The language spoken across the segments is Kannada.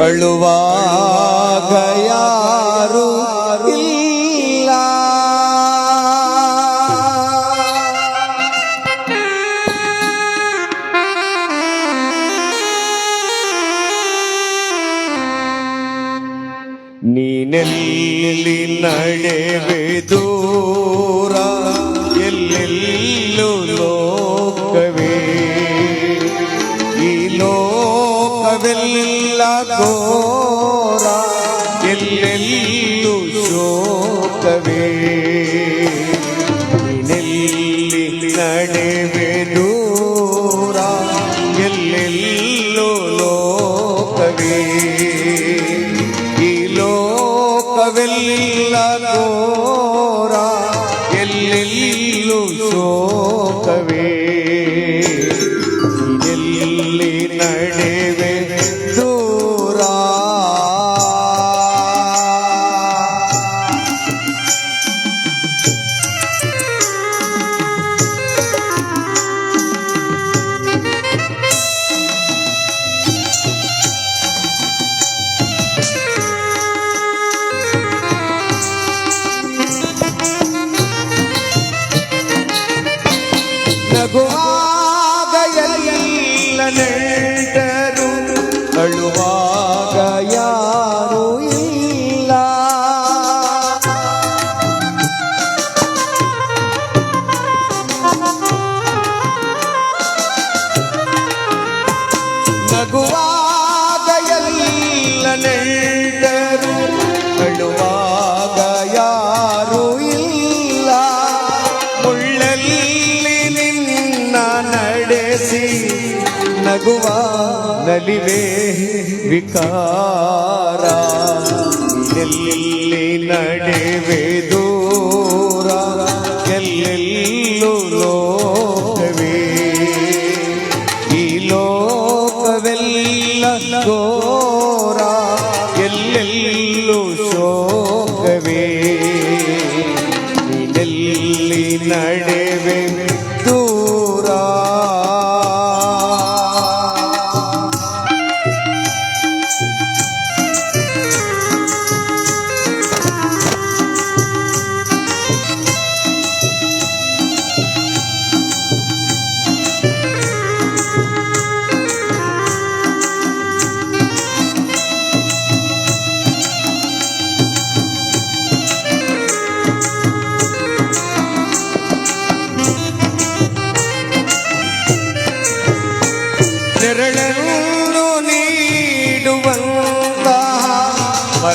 ಅಳುವಾಗ ಯಾರು ಲೋಕವೆಲ್ಲ ಘೋರ ಎಲ್ಲೆಲ್ಲೂ ಶೋಕವೇ ನೀನೆಲ್ಲಿ ನಡೆವೆ ದೂರ ಎಲ್ಲೆಲ್ಲೂ ಲೋಕವೇ ಈ ಲೋಕವೆಲ್ಲ ಘೋರ ಎಲ್ಲೆಲ್ಲೂ ಶೋಕವೇ ಎಲ್ಲಿ ನಡೆವೆ ನಲಿವೆ ವಿಕಾರ. ಎಲ್ಲಿ ನಡೆವೆ?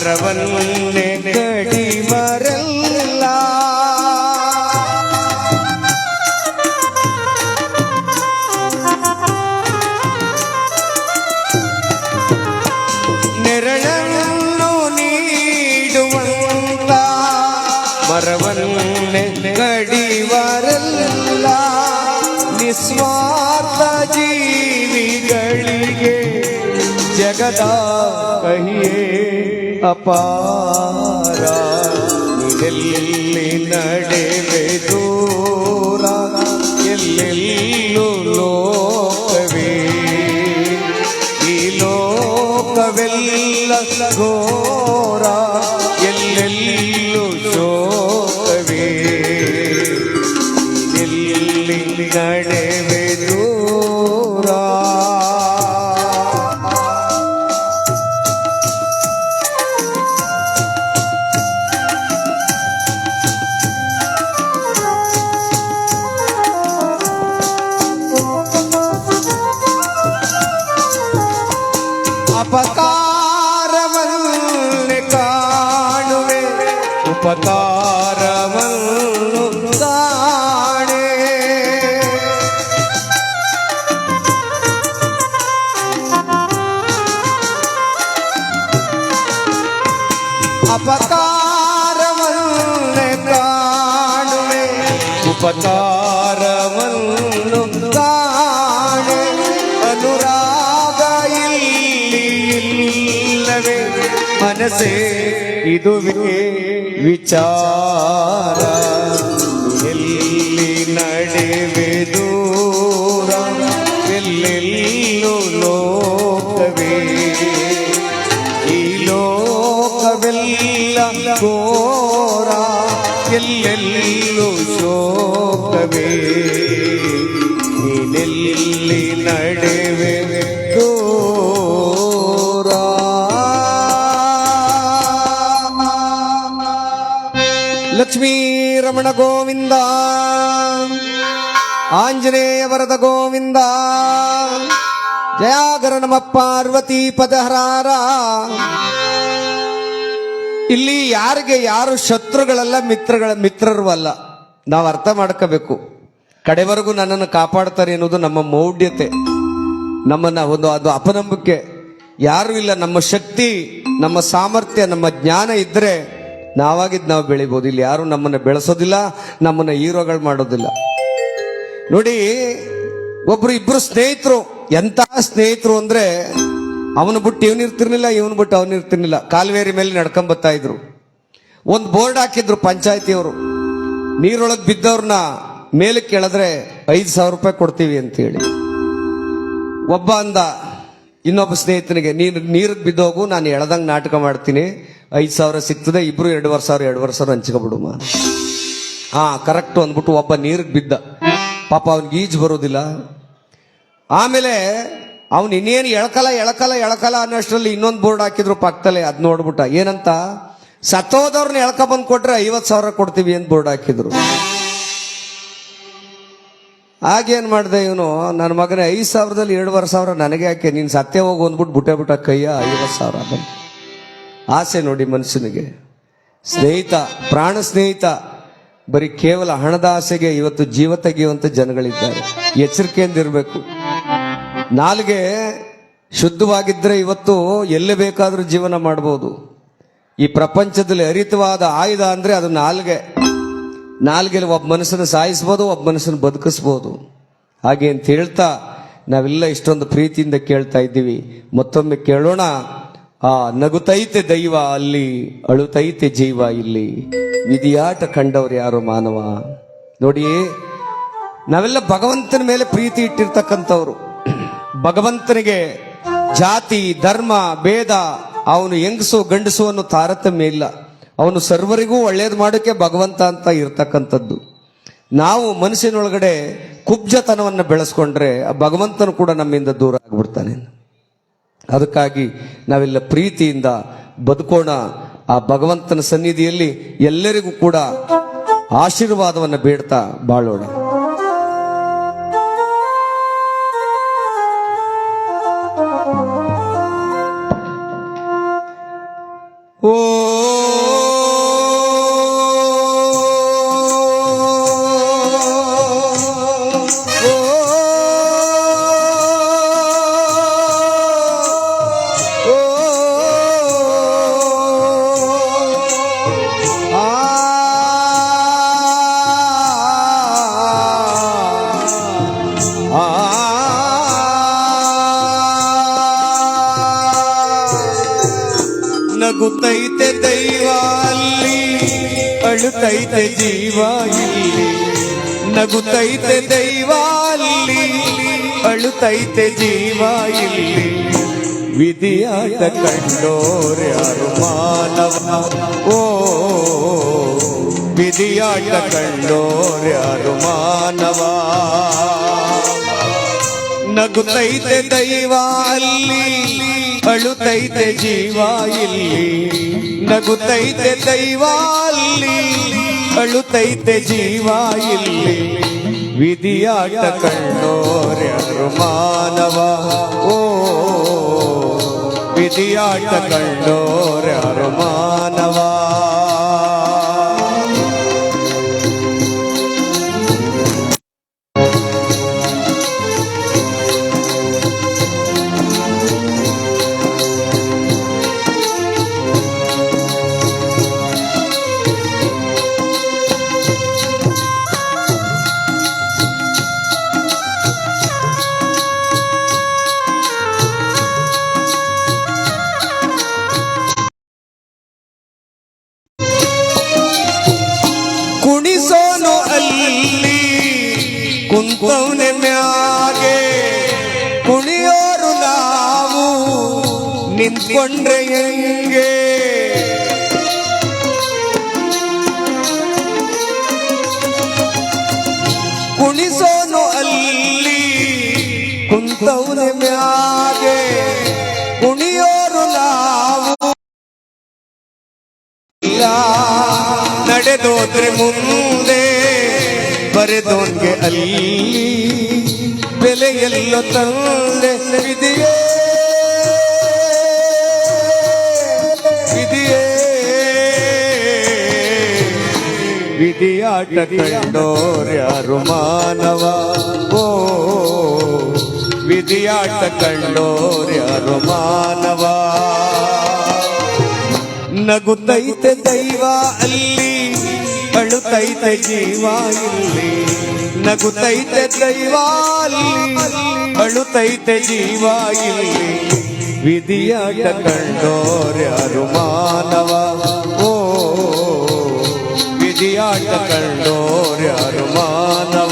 ಮರವನ್ನೇ ಕಡಿ ಮರಲ್ಲ ನೆರಳನ್ನು ನೀಡುವಂತ ಮರವನ್ನೇ ಕಡಿವರಲ್ಲ ನಿಸ್ವಾರ್ಥ ಜೀವಿಗಳಿಗೆ ಜಗದ ಕಹಿಯೇ. ಅಪಾರ ಎಲ್ಲೆಲ್ಲಿ ನಡೆವೆ ದೂರ ಎಲ್ಲೆಲ್ಲೂ அபகாரமல்லே காணுமே. உபகாரமல்லும் தானே அனுராக இல்லவே மனசே இதுவே விசாரா. ಲಕ್ಷ್ಮೀ ರಮಣ ಗೋವಿಂದ ಆಂಜನೇಯ ವರದ ಗೋವಿಂದ, ಜಯಾಗರ ನಮ ಪಾರ್ವತಿ ಪದಹರಾರ. ಇಲ್ಲಿ ಯಾರಿಗೆ ಯಾರು ಶತ್ರುಗಳಲ್ಲ ಮಿತ್ರಗಳ ಮಿತ್ರರು ಅಲ್ಲ. ನಾವು ಅರ್ಥ ಮಾಡ್ಕೋಬೇಕು. ಕಡೆವರೆಗೂ ನನ್ನನ್ನು ಕಾಪಾಡ್ತಾರೆ ಎನ್ನುವುದು ನಮ್ಮ ಮೌಢ್ಯತೆ. ನಮ್ಮನ್ನ ಒಂದು ಅದು ಅಪನಂಬಿಕೆ. ಯಾರು ಇಲ್ಲ, ನಮ್ಮ ಶಕ್ತಿ, ನಮ್ಮ ಸಾಮರ್ಥ್ಯ, ನಮ್ಮ ಜ್ಞಾನ ಇದ್ರೆ ನಾವಾಗಿದ್ದು ನಾವು ಬೆಳಿಬೋದು. ಇಲ್ಲಿ ಯಾರು ನಮ್ಮನ್ನು ಬೆಳೆಸೋದಿಲ್ಲ, ನಮ್ಮನ್ನು ಹೀರೋಗಳು ಮಾಡೋದಿಲ್ಲ. ನೋಡಿ, ಒಬ್ರು ಇಬ್ರು ಸ್ನೇಹಿತರು, ಎಂತ ಸ್ನೇಹಿತರು ಅಂದ್ರೆ ಅವನು ಬಿಟ್ಟು ಇವನು ಇರ್ತಿರ್ಲಿಲ್ಲ, ಇವನು ಬಿಟ್ಟು ಅವನು ಇರ್ತಿರ್ಲಿಲ್ಲ. ಕಾಲುವೇರಿ ಮೇಲೆ ನಡ್ಕೊಂಡ್ ಬರ್ತಾ ಇದ್ರು. ಒಂದು ಬೋರ್ಡ್ ಹಾಕಿದ್ರು ಪಂಚಾಯತಿಯವರು. ನೀರೊಳಗೆ ಬಿದ್ದವ್ರನ್ನ ಮೇಲೆ ಕೇಳಿದ್ರೆ ಐದು ಸಾವಿರ ರೂಪಾಯಿ ಕೊಡ್ತೀವಿ ಅಂತೇಳಿ. ಒಬ್ಬ ಅಂದ, ಇನ್ನೊಬ್ಬ ಸ್ನೇಹಿತನಿಗೆ, ನೀನು ನೀರಿಗೆ ಬಿದ್ದೋಗು, ನಾನು ಎಳ್ದಂಗೆ ನಾಟಕ ಮಾಡ್ತೀನಿ. ಐದು ಸಾವಿರ ಸಿಗ್ತದೆ, ಇಬ್ರು ಎರಡುವರೆ ಸಾವಿರ ಎರಡುವರೆ ಸಾವಿರ ಹಂಚ್ಕೊಬಿಡುಮ ಹಾ ಕರೆಕ್ಟ್ ಅಂದ್ಬಿಟ್ಟು ಒಬ್ಬ ನೀರಿಗೆ ಬಿದ್ದ. ಪಾಪ ಅವ್ನಿಗೆ ಈಜು ಬರೋದಿಲ್ಲ. ಆಮೇಲೆ ಅವ್ನು ಇನ್ನೇನು ಎಳ್ಕಲ್ಲ ಎಳ್ಕಲ್ಲ ಎಳ್ಕಲ್ಲ ಅನ್ನೋಷ್ಟರಲ್ಲಿ ಇನ್ನೊಂದು ಬೋರ್ಡ್ ಹಾಕಿದ್ರು ಪಕ್ಕದಲ್ಲೇ, ಅದು ನೋಡ್ಬಿಟ್ಟ. ಏನಂತ? ಸತ್ತೋದವ್ರನ್ನ ಎಳ್ಕ ಬಂದು ಕೊಟ್ರೆ ಐವತ್ತು ಸಾವಿರ ಕೊಡ್ತೀವಿ ಅಂತ ಬೋರ್ಡ್ ಹಾಕಿದ್ರು. ಆಗೇನು ಮಾಡಿದೆ ಇವನು? ನನ್ನ ಮಗನ, ಐದು ಸಾವಿರದಲ್ಲಿ ಎರಡುವರೆ ಸಾವಿರ ನನಗೆ ಯಾಕೆ? ನೀನು ಸತ್ಯ ಹೋಗು ಅಂದ್ಬಿಟ್ಟು ಬುಟ್ಟೆ ಬಿಟ್ಟ ಕೈಯ ಐವತ್ತು ಸಾವಿರ ಬಂತು. ಆಸೆ ನೋಡಿ ಮನುಷ್ಯನಿಗೆ ಸ್ನೇಹಿತ, ಪ್ರಾಣ ಸ್ನೇಹಿತ, ಬರೀ ಕೇವಲ ಹಣದ ಆಸೆಗೆ ಇವತ್ತು ಜೀವ ತೆಗೆಯುವಂತ ಜನಗಳಿದ್ದಾರೆ. ಎಚ್ಚರಿಕೆಯಿಂದ ಇರಬೇಕು ನಾಲ್ಗೆ ಶುದ್ಧವಾಗಿದ್ದರೆ ಇವತ್ತು ಎಲ್ಲಿ ಬೇಕಾದರೂ ಜೀವನ ಮಾಡಬಹುದು ಈ ಪ್ರಪಂಚದಲ್ಲಿ ಅರಿತವಾದ ಆಯುಧ ಅಂದರೆ ಅದು ನಾಲ್ಗೆ. ನಾಲ್ಗೆಲಿ ಒಬ್ಬ ಮನಸ್ಸನ್ನು ಸಾಯಿಸ್ಬೋದು, ಒಬ್ಬ ಮನಸ್ಸನ್ನು ಬದುಕಿಸ್ಬೋದು. ಹಾಗೆ ಅಂತ ಹೇಳ್ತಾ ನಾವೆಲ್ಲ ಇಷ್ಟೊಂದು ಪ್ರೀತಿಯಿಂದ ಕೇಳ್ತಾ ಇದ್ದೀವಿ. ಮತ್ತೊಮ್ಮೆ ಕೇಳೋಣ. ಆ, ನಗುತೈತೆ ದೈವ ಅಲ್ಲಿ, ಅಳುತೈತೆ ಜೀವ ಇಲ್ಲಿ. ವಿಧಿಯಾಟ ಕಂಡವ್ರು ಯಾರು ಮಾನವ? ನೋಡಿ ನಾವೆಲ್ಲ ಭಗವಂತನ ಮೇಲೆ ಪ್ರೀತಿ ಇಟ್ಟಿರ್ತಕ್ಕಂಥವ್ರು. ಭಗವಂತನಿಗೆ ಜಾತಿ, ಧರ್ಮ, ಭೇದ, ಅವನು ಹೆಂಗಸು, ಗಂಡಸು ಅನ್ನೋ ತಾರತಮ್ಯ ಇಲ್ಲ. ಅವನು ಸರ್ವರಿಗೂ ಒಳ್ಳೇದು ಮಾಡೋಕ್ಕೆ ಭಗವಂತ ಅಂತ ಇರ್ತಕ್ಕಂಥದ್ದು. ನಾವು ಮನಸ್ಸಿನೊಳಗಡೆ ಕುಬ್ಜತನವನ್ನು ಬೆಳೆಸ್ಕೊಂಡ್ರೆ ಭಗವಂತನು ಕೂಡ ನಮ್ಮಿಂದ ದೂರ ಆಗ್ಬಿಡ್ತಾನೆ. ಅದಕ್ಕಾಗಿ ನಾವೆಲ್ಲ ಪ್ರೀತಿಯಿಂದ ಬದುಕೋಣ. ಆ ಭಗವಂತನ ಸನ್ನಿಧಿಯಲ್ಲಿ ಎಲ್ಲರಿಗೂ ಕೂಡ ಆಶೀರ್ವಾದವನ್ನು ಬೇಡ್ತಾ ಬಾಳೋಣ. ನಗುತ್ತೈತೆ ದೈವ ಅಲ್ಲಿ. ಅಳುತ್ತೈತೆ ಜೀವ ಇಲ್ಲಿ. ನಗುತ್ತೈತೆ ದೈವ ಅಲ್ಲಿ. ಅಳುತ್ತೈತೆ ಜೀವ ಇಲ್ಲಿ. ವಿಧಿಯಾಟ ಕಂಡೋರ್ಯಾರು ಮಾನವ? ಓ ವಿಧಿಯಾಟ ಕಂಡೋರ್ಯಾರು ಮಾನವ? ನಗುತ್ತೈತೆ ದೈವ ಅಲ್ಲಿ. ಅಳುತ್ತೈತೆ ಜೀವ ಇಲ್ಲಿ ನಗುತ್ತೈತೆ ದೈವ ಅಲ್ಲಿ. ಅಳುತ್ತೈತೆ ಜೀವ ಇಲ್ಲಿ, ವಿಧಿಯಾಟ ಕಂಡೋರ್ಯರು ಮಾನವ. ಓ, ವಿಧಿಯಾಟ ಕಂಡೋರ್ಯರು ಮಾನವ. ಪೌನೆ ಮ್ಯಾಗೆ ಕುಣಿಯೋರು ನಾವು ನಿಂತ್ಕೊಂಡ್ರೆ ಹೆಂಗೆ? ಕುಣಿಸೋನು ಅಲ್ಲಿ ಕುಂತೌನೆ ಮ್ಯಾಗೆ ಕುಣಿಯೋರು ನಾವು ನಡೆದೋದ್ರೆ ಮುಂದೆ ಬರೆದೋನ್ಗೆ ಅಲ್ಲಿ ಬೆಲೆಯೆಲ್ಲ ತಂದೆ ವಿಧಿಯೇ. ವಿಧಿಯೇ. ವಿಧಿಯಾಟ ಕಂಡೋರ್ಯಾರು ಮಾನವ? ಓ, ವಿಧಿಯಾಟ ಕಂಡೋರ್ಯಾರು ಮಾನವ? ನಗುತ್ತೈತೆ ದೈವ ಅಲ್ಲಿ ಅಳುತ್ತೈತೆ ಜೀವ ಇಲ್ಲಿ ನಗುತ್ತೈತೆ ದೈವ ಅಳುತ್ತೈತೆ ಜೀವ ಇಲ್ಲಿ ವಿಧಿಯಾಟ ಕಂಡೋರ್ಯಾರು ಮಾನವ ಓ ವಿಧಿಯಾಟ ಕಂಡೋರ್ಯಾರು ಮಾನವ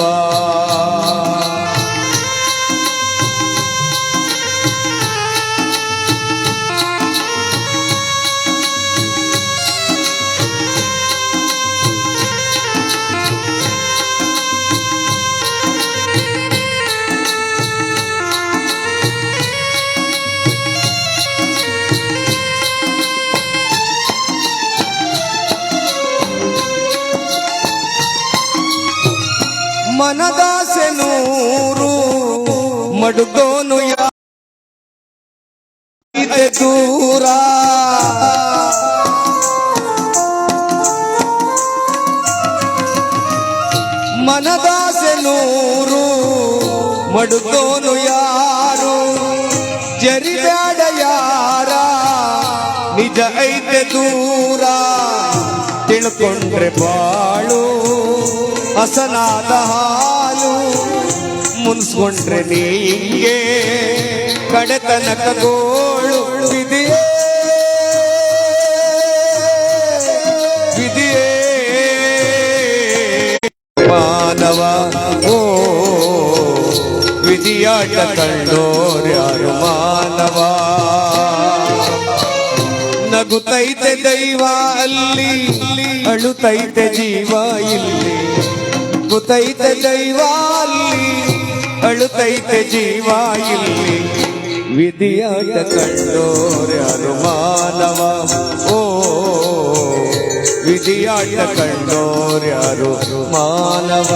ಮನದಾಸೆ ನೂರು ಮಡುಗೋನು ಯಾ- ಇದೆ ದೂರ. ಮನದಾಸೆ ನೂರು ಮಡುಗೋನು ಯಾರು? ಜರಿಬ್ಯಾಡ ಯಾರ? ನಿಜ ಐತೆ ದೂರ. ತಿಳ್ಕೊಂಡ್ರೆ ಬಾಳು. ಹಸನಾದ ಹಾಲು ಮುನ್ಸ್ಕೊಂಡ್ರೆ ನೀಂಗೆ. ಕಡೆತನಕ ಗೋಳು ವಿಧಿಯೇ ವಿಧಿಯೇ ಮಾನವ ಓ ವಿಧಿಯಾಟ ಕಂಡೋರ್ಯಾರು ಮಾನವ? ನಗುತ್ತೈತೆ ದೈವ ಅಲ್ಲಿ ಅಳುತ್ತೈತೆ ಜೀವ ಇಲ್ಲಿ. ನಗುತ್ತೈತೆ ದೈವಾಲಿ ಅಳುತೈತೆ ಜೀವಾಯಿಲ್ಲಿ ಜೀವ ಇಲ್ಲಿ ವಿಧಿಯಾಟ ಕಂಡೋರ್ಯಾರು ಮಾನವ ಓ ವಿಧಿಯಾಟ ಕಂಡೋರ್ಯಾರು ಮಾನವ